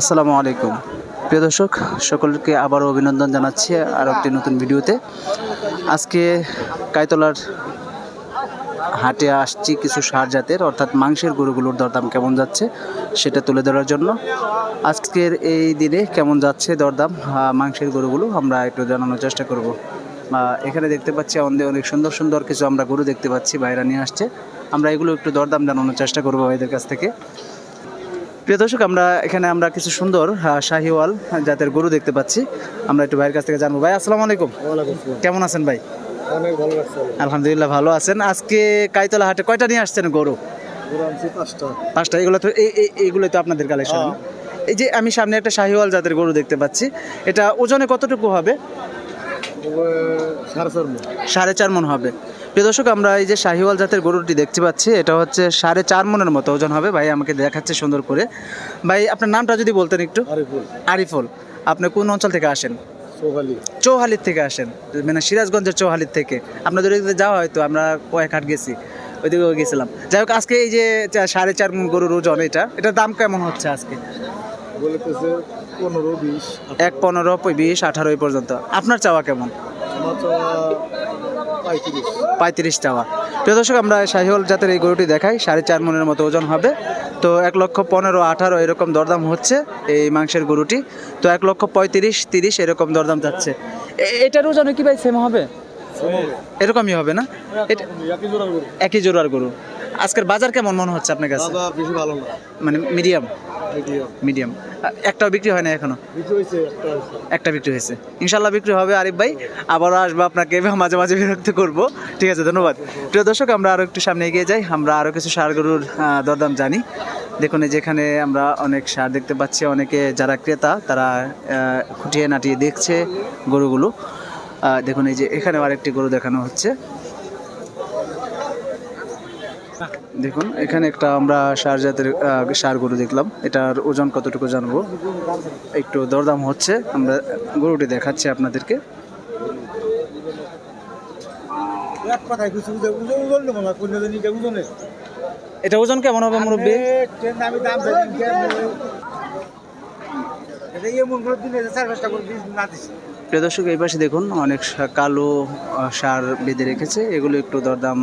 আসসালামু আলাইকুম। প্রিয় দর্শক, সকলকে আবারও অভিনন্দন জানাচ্ছি আর একটি নতুন ভিডিওতে। আজকে কায়তলার হাটে আসছি কিছু সার জাতের, অর্থাৎ মাংসের গরুগুলোর দরদাম কেমন যাচ্ছে সেটা তুলে ধরার জন্য। আজকের এই দিনে কেমন যাচ্ছে দরদাম মাংসের গরুগুলো আমরা একটু জানানোর চেষ্টা করব। এখানে দেখতে পাচ্ছি আমাদের অনেক সুন্দর সুন্দর কিছু আমরা গরু দেখতে পাচ্ছি বাইরে নিয়ে আসছে। আমরা এগুলো একটু দরদাম জানানোর চেষ্টা করব ভাইদের কাছ থেকে। প্রিয় দর্শক আমরা এখানে আমরা কিছু সুন্দর শাহিওয়াল জাতের গরু দেখতে পাচ্ছি। আমরা একটু ভাইয়ের কাছ থেকে জানব। ভাই আসসালামু আলাইকুম। কেমন আছেন ভাই? অনেক ভালো আলহামদুলিল্লাহ ভালো আছেন। আজকে কাইতলা হাটে কয়টা নিয়ে আসছেন গরু? পাঁচটা। এগুলো তো এই এই- এইগুলোই তো আপনাদের কালেকশন। এই যে আমি সামনে একটা শাহিওয়াল জাতের গরু দেখতে পাচ্ছি। এটা ওজনে কতটুকু হবে? সাড়ে চার মন। হবে। প্রিয় দর্শক আমরা এই যে শাহিওয়াল জাতের গরুটি দেখতে পাচ্ছি এটা হচ্ছে সাড়ে চার মনের মতো ওজন হবে। ভাই আমাকে দেখাচ্ছে সুন্দর করে। ভাই আপনার নামটা যদি বলতেন একটু। আরিফুল। আপনি কোন অঞ্চল থেকে আসেন? চৌহালির থেকে আসেন। মানে সিরাজগঞ্জের চৌহালির থেকে। আপনাদের ওইদিকে যাওয়া হয়তো আমরা কয়েক হাট গেছি ওইদিকে গেছিলাম। যাই হোক আজকে এই যে সাড়ে চার গরুর ওজন এটা এটার দাম কেমন হচ্ছে আজকে? বলেতেছে এক পনেরো বিশ আঠারো এই পর্যন্ত। আপনার চাওয়া কেমন? পঁয়ত্রিশ চাওয়া। প্রিয় দর্শক আমরা শাহিওয়াল জাতের এই গরুটি দেখাই। সাড়ে চার মনের মতো ওজন হবে। তো এক লক্ষ পনেরো আঠারো এরকম দরদাম হচ্ছে এই মাংসের গরুটি। তো এক লক্ষ পঁয়ত্রিশ তিরিশ এরকম দরদাম যাচ্ছে। এটার ওজনে কি ভাই সেম হবে? এরকমই হবে না? একই জোড়ার গরু। আজকের বাজার কেমন মনে হচ্ছে আপনার কাছে? বেশি ভালো না। মানে মিডিয়াম মিডিয়াম একটাও বিক্রি হয় না এখনও? একটা বিক্রি হয়েছে। ইনশাল্লাহ বিক্রি হবে আরিফ ভাই। আবারও আসব আপনাকে মাঝে মাঝে বিরক্ত করব। ঠিক আছে ধন্যবাদ। প্রিয় দর্শক আমরা আরও একটু সামনে এগিয়ে যাই। আমরা আরও কিছু সার গরুর দরদাম জানি। দেখুন এই যেখানে আমরা অনেক সার দেখতে পাচ্ছি অনেকে যারা ক্রেতা তারা খুঁটিয়ে নাটিয়ে দেখছে গরুগুলো। দেখুন এই যে এখানে আরেকটি গরু দেখানো হচ্ছে। দেখুন এখানে একটা আমরা সার জাতের সার গরু দেখলাম। এটার ওজন কতটুকু জানব? একটু দরদাম হচ্ছে আমরা গরুটি দেখাচ্ছি আপনাদেরকে। এটা ওজন কেমন হবে মুরব্বী? প্রিয় দর্শক এই পাশে দেখুন অনেক কালো সার বেঁধে রেখেছে। এগুলো একটু দরদাম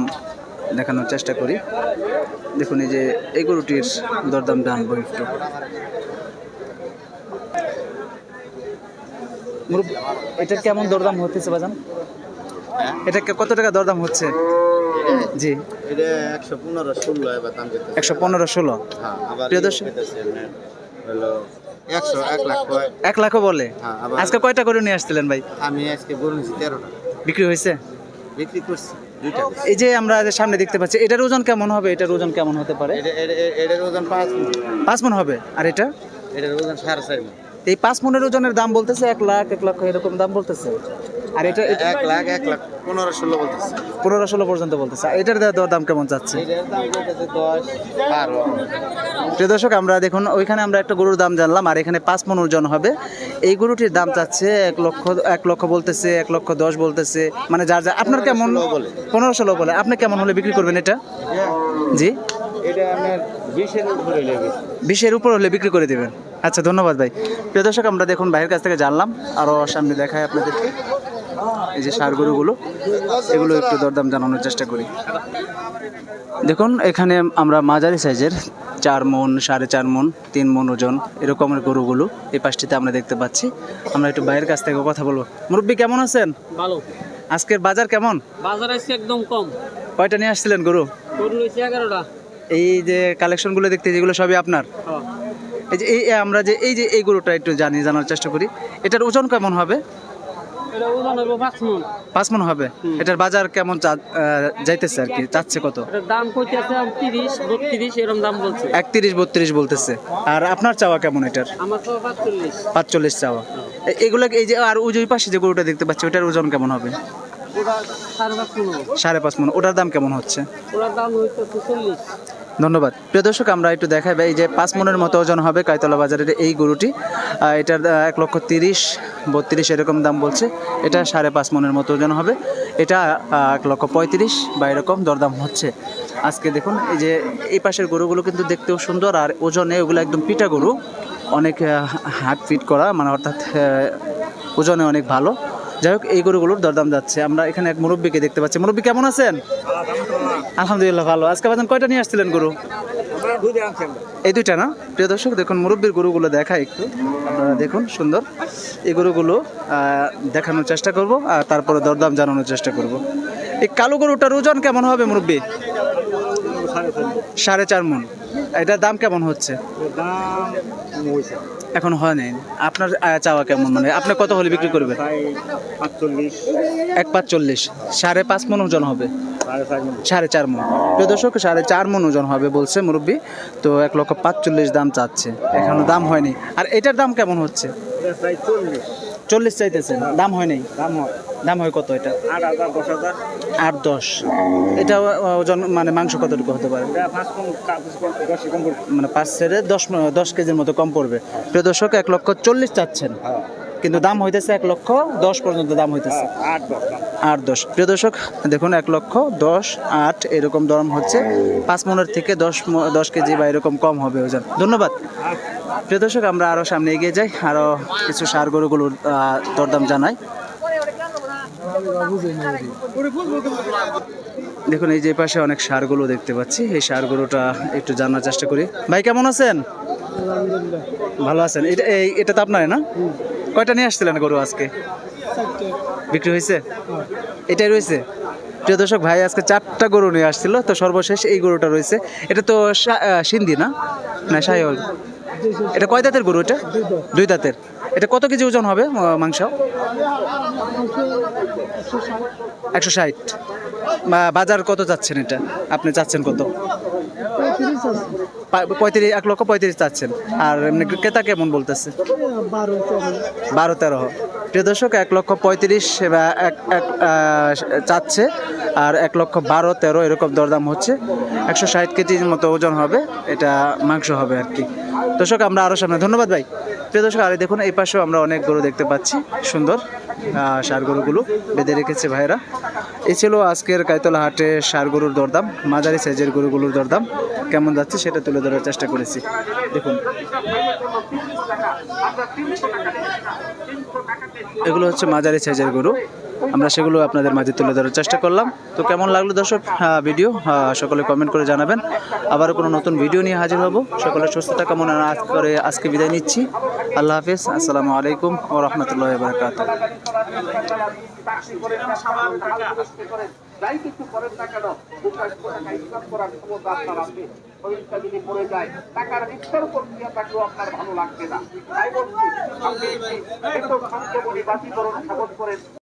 দেখানোর চেষ্টা করি। দেখুন এই যে এই গরুটির দরদাম জানব একটু। এটার কেমন দরদাম হতেছে বাজান? এটা কে- কত টাকা দরদাম হচ্ছে? জি। এটা একশো পনেরো ষোলো হ্যাঁ প্রিয় দর্শক। এক লাখও বলে? হ্যাঁ আজকে কয়টা করে নিয়ে আসছিলেন ভাই? আমি আজকে গরু তেরোটা। বিক্রি হয়েছে? বিক্রি করছি। এই যে আমরা সামনে দেখতে পাচ্ছি এটার ওজন কেমন হবে? এটার ওজন কেমন হতে পারে? এটা এটা- এটা- এটার ওজন পাঁচ মণ। পাঁচ মন হবে। আর এটা? এটার ওজন সাড়ে চার মণ। এই পাঁচ পনেরো জনের দাম বলতেছে এক লাখ এক লক্ষ এরকম দাম বলতেছে। আর এটা এক লাখ এক লাখ পনেরো ষোলো বলতেছে। পনেরো ষোলো পর্যন্ত বলতেছে। এটার দর দাম কেমন যাচ্ছে প্রিয় দর্শক আমরা দেখুন ওইখানে আমরা একটা গরুর দাম জানলাম আর এখানে পাঁচ পনেরো জন হবে। এই গরুটির দাম চাচ্ছে এক লক্ষ এক লক্ষ বলতেছে এক লক্ষ দশ বলতেছে। মানে যার যা আপনার কেমন পনেরো ষোলো বলে। আপনি কেমন হলে বিক্রি করবেন এটা? জি? এটা আপনার বিশের উপরে লেগে বিশের উপর হলে বিক্রি করে দেবেন। আচ্ছা ধন্যবাদ ভাই। প্রিয় দর্শক আমরা দেখুন ভাইয়ের কাছ থেকে জানলাম। আরও সামনে দেখায় আপনাদেরকে। এই যে সার গরুগুলো এগুলো একটু দরদাম জানানোর চেষ্টা করি। দেখুন এখানে আমরা মাঝারি সাইজের চার মন সাড়ে চার মন তিন মন ওজন এরকমের গরুগুলো এই পাশটিতে আমরা দেখতে পাচ্ছি। আমরা একটু বাইরের কাছ থেকে কথা বলব। মুরব্বী কেমন আছেন? ভালো। আজকের বাজার কেমন? বাজার আছে একদম কম। কয়টা নিয়ে আসছিলেন গরু? গরু এগারোটা। এই যে কালেকশনগুলো দেখতে যেগুলো সবই আপনার? এই যে এই আমরা যে এই যে এই গরুটা একটু জানি জানার চেষ্টা করি। এটার ওজন কেমন হবে? পাঁচ মন। হবে? এটার বাজার কেমন যাইতেছে আর কি? চাচ্ছে কত? দাম কইতেছে তিরিশ বত্রিশ এরকম দাম বলছে। একত্রিশ বত্রিশ বলতেছে। আর আপনার চাওয়া কেমন এটার? আমার পাঁচচল্লিশ। পাঁচচল্লিশ চাওয়া। এগুলো এই যে আর ওই পাশে যে গরুটা দেখতে পাচ্ছি ওটার ওজন কেমন হবে? সাড়ে পাঁচ মন। ওটার দাম কেমন হচ্ছে? ওটার দাম চল্লিশ। ধন্যবাদ। প্রিয় দর্শক, আমরা একটু দেখাই এই যে পাঁচ মনের মতো ওজন হবে কাইতলা বাজারের এই গরুটি। এটার এক লক্ষ তিরিশ, বত্রিশ এরকম দাম বলছে। এটা সাড়ে পাঁচ মনের মতো ওজন হবে। এটা এক লক্ষ পঁয়ত্রিশ বা এরকম দরদাম হচ্ছে। আজকে দেখুন, এই যে এই পাশের গরুগুলো কিন্তু দেখতেও সুন্দর, আর ওজনে ওগুলো একদম পিটা গরু। অনেক হাট ফিট করা মানে অর্থাৎ ওজনে অনেক ভালো। যাই হোক, এই গরুগুলোর দরদাম যাচ্ছে। আমরা এখানে এক মুরব্বীকে দেখতে পাচ্ছি। মুরব্বী, কেমন আছেন? আলহামদুলিল্লাহ, ভালো। আজকে বাজান কয়টা নিয়ে আসছিলেন গরু? এই দুইটা না? প্রিয় দর্শক, দেখুন, মুরব্বীর গরুগুলো দেখা একটু। আপনারা দেখুন, সুন্দর। এই গরুগুলো দেখানোর চেষ্টা করব আর তারপরে দরদাম জানানোর চেষ্টা করব। এই কালো গরুটার ওজন কেমন হবে, মুরব্বী? সাড়ে চার মন। এটার দাম কেমন হচ্ছে? এখন হয় নাই। আপনার চাওয়া কেমন মানে? আপনি কত হলে বিক্রি করবেন? এক পাঁচ চল্লিশ। সাড়ে পাঁচ মন ওজন হবে। সাড়ে চার মন। প্রিয় দর্শক, সাড়ে চার মন ওজন হবে বলছে মুরব্বী। তো এক লক্ষ পাঁচচল্লিশ দাম চাচ্ছে। এখনও দাম হয়নি। আর এটার দাম কেমন হচ্ছে? চল্লিশ চাইতেছেন। দাম হয় নাই? দাম হয়। দাম হয় কত এটা? আট হাজার দশ হাজার। আট দশ। এটা ওজন মানে মাংস কতটুকু হতে পারে? মানে পাঁচ ছেড়ে দশ দশ কেজির মতো কম পড়বে। প্রিয় দর্শক এক লক্ষ চল্লিশ চাচ্ছেন। কিন্তু দাম হইতেছে এক লক্ষ দশ পর্যন্ত দাম হইতেছে। আট দশ আট দশ। প্রিয় দর্শক দেখুন এক লক্ষ দশ আট এরকম দরম হচ্ছে। পাঁচ মনের থেকে দশ দশ কেজি বা এরকম কম হবে ওজন। ধন্যবাদ। প্রিয় দর্শক আমরা আরও সামনে এগিয়ে যাই। আরও কিছু সার গরুগুলোর দরদাম জানাই। দেখুন, এই যে পাশে অনেক সারগুলো দেখতে পাচ্ছি। এই সারগুলোটা একটু জানার চেষ্টা করি। ভাই, কেমন আছেন? ভালো আছেন। এটা এটা তো আপনার না? কয়টা নিয়ে আসছিলেন গরু আজকে? বিক্রি হয়েছে? এটাই রয়েছে? প্রিয় দর্শক, ভাই, আজকে চারটা গরু নিয়ে আসছিল। তো সর্বশেষ এই গরুটা রয়েছে। এটা তো সিন্ধি না? না সাইহল এটা কয় দাঁতের গরু এটা? দুই দাঁতের। এটা কত কেজি ওজন হবে মাংস? একশো ষাট। বা- বাজার কত চাচ্ছেন এটা? আপনি চাচ্ছেন কত? পঁয়ত্রিশ এক লক্ষ পঁয়ত্রিশ চাচ্ছেন। আর এমনি ক্রেতা কেমন বলতেছে? বারো তেরো। প্রিয় দর্শক এক লক্ষ পঁয়ত্রিশ বা এক এক চাচ্ছে। আর এক লক্ষ বারো তেরো এরকম দরদাম হচ্ছে। একশো ষাট কেজির মতো ওজন হবে। এটা মাংস হবে আর কি। দর্শক আমরা আরও সামনে ধন্যবাদ ভাই। প্রিয় দর্শক, আর দেখুন, এই পাশেও আমরা অনেক গরু দেখতে পাচ্ছি। সুন্দর সার গরুগুলো বেঁধে রেখেছে ভাইরা এ ছিল আজকের কাইতলা হাটে সার গরুর দরদাম, মাঝারি সাইজের গরুগুলোর দরদাম। কেমন যাচ্ছে সেটা তুলে ধরার চেষ্টা করেছি। দেখুন। এগুলো হচ্ছে মাঝারি সাইজের গরু। আমরা সেগুলো আপনাদের মাঝে তুলে ধরার চেষ্টা করলাম। তো কেমন লাগল দর্শক? ভিডিও সকলে কমেন্ট করে জানাবেন। আবার কোনো নতুন ভিডিও নিয়ে হাজির হব। সকলে সুস্থতা কামনা করে আজকে বিদায় নিচ্ছি। আল্লাহ হাফিজ। আসসালামু আলাইকুম ও রহমতুল্লাহ বারকাত যাই কিছু করেন না কেন করার ক্ষমতা আপনার যদি পড়ে যায় টাকার থাকলেও আপনার ভালো লাগবে না তাই বলছি আপনি করেন